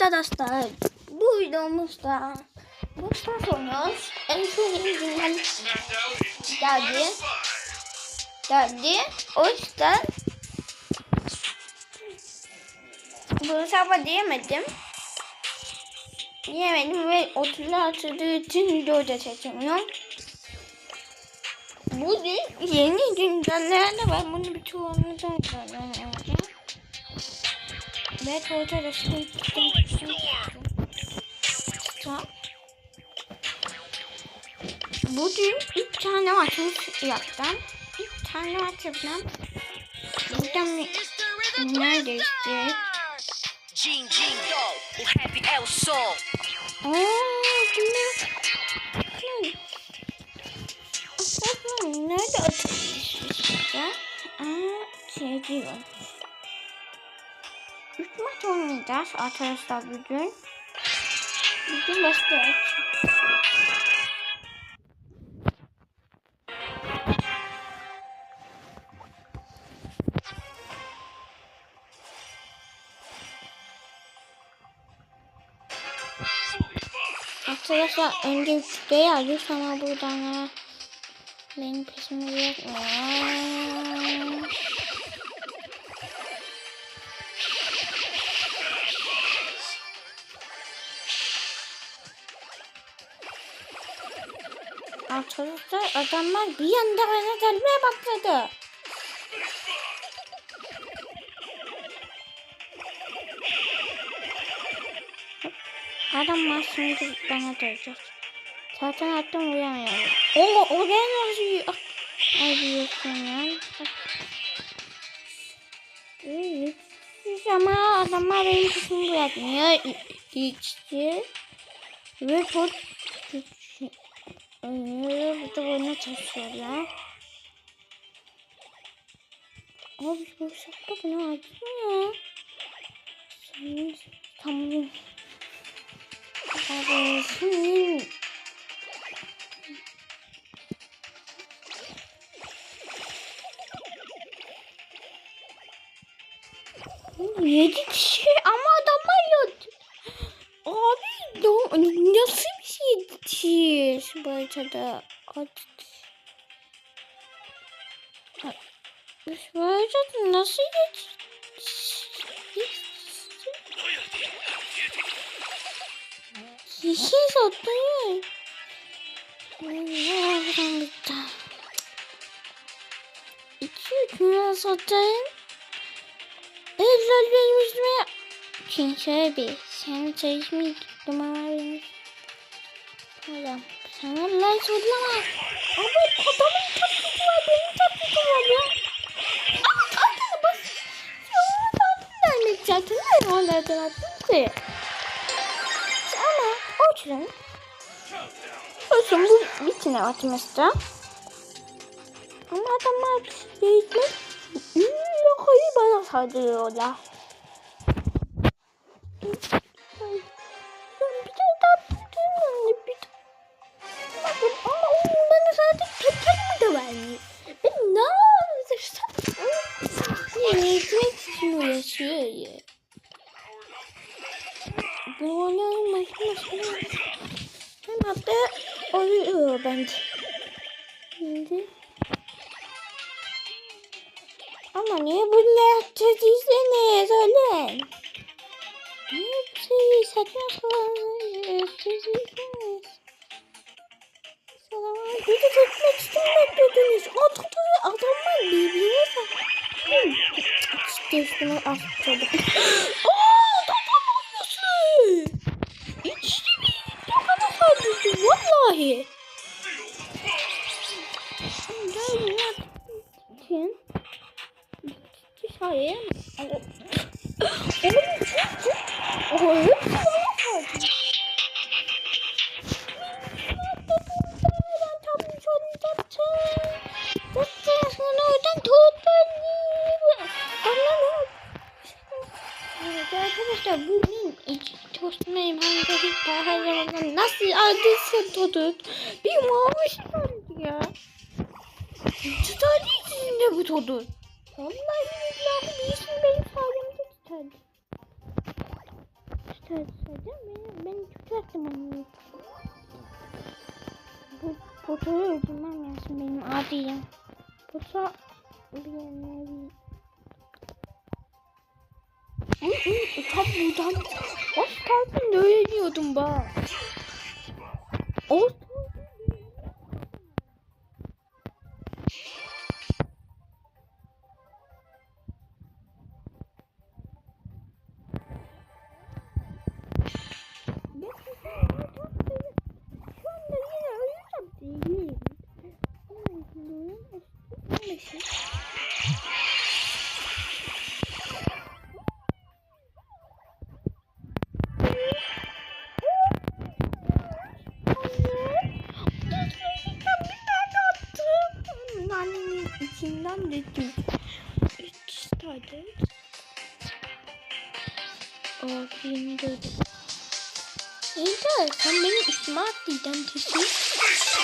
Arkadaşlar bu videomuzda Mustafa oynuyoruz. En son yüzünden geldi. Geldi. O yüzden bu hesaba diyemedim. Diyemedim ve 30'lu atıldığı için videoda çekemiyorum. Bugün yeni güncellerde ben bunu bir çoğunluğuna göstereceğim. Ve tuvalete de şimdi gittim gittim gittim. Bugün ilk tane maçımız yaptım. İlk tane yaptım. Buradan neredeyse. Jing Jing o Happy El Sol. Ooo? Aslında nerede atılmış ya? Aa şey diyor. Maç oynayacağız arkadaşlar bugün. Bugün başlıyoruz. Arkadaşlar önce üçte yazıyor sonra buradan ha. Benim peşime bırakma. Arkadaşlar adamlar bir anda bana gelmeye başladı. Adam şimdi bana dövecek. Zaten attım uyanmıyor. O oraya nasıl Ay diyorsun ya. Ama adamlar benim kısmını bırakmıyor. İçti. Ve pot Burada oyuna çalışıyorlar. Abi bu şapka bana acıyor. Sen tamam. Abi senin Yedi kişi ama adamlar yok. Abi nasıl şey haritada? Hadi. Bu haritada nasıl yedi Kişi satıyor. Nereden bitti? İki üç lira satayım. Eller benim üstüme. Şimdi şöyle bir. Sen çalışmayı tuttum ama benim. Sana lan sollama. Abi adamın taklidi var. Benim taklidim var ya. Aa, adını bas. Ya onu tatliden geçecektin. Ne onlardan attın ki? Ama uçurun. Olsun bu bitine atmıştı. Ama adamlar bir şey değişmiş. Yakayı bana saldırıyorlar. Olayın başına başına. Hem hatta oluyor bence. Şimdi. Ama niye böyle yaptırdıyseniz öyle? Niye bu şeyi saçma sapan yaptırdıyseniz? Selam. Bir de tutmak için. O tutuyor adamlar birbirine sakın. İşte üstüme astırdım. Sonunda Zaten sonra oradan tut. Allah'ım. Evet arkadaşlar bugün iki tostmayım hangi her zaman nasıl aldıysa todut bir mavi vardı ya. Tutar değil de bu todu. Vallahi billahi bir işim benim sayemde tutardı. Tutardı sadece beni, beni tutarsın anne. Bu potoyu öldürmem lazım benim adiyim. Pota bilemeyebilirim. Tam buradan. Of kalbimde öğreniyordum bak. Of İçinden dedim. Üç tane. Oh, 24. Ejder sen benim üstüme attıydın kesin.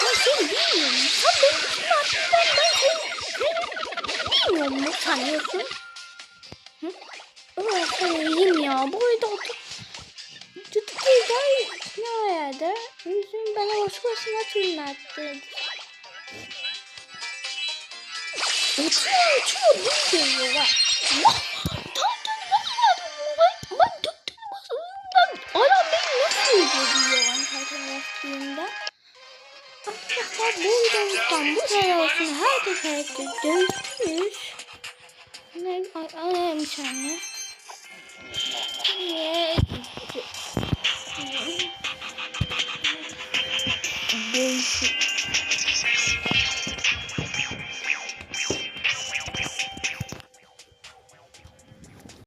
Ben seni bilmiyorum. Sen benim üstüme attıydın ben seni bilmiyorum mu sanıyorsun? Hı? Oh, söyleyeyim ya. Bu arada otur. Tutuk Ejder ne o yerde? Yüzüm bana başkasına tırnattı. Uçuyor uçuyor. Bunu dönüyor lan. Tam dönüyor. Ben, ben döktüm. Ben, adam beni nasıl öldürüyor lan zaten yaptığımda. Arkadaşlar bu videomuzdan bu kadar olsun. Ne? Ay, ay, ay, ay, ay,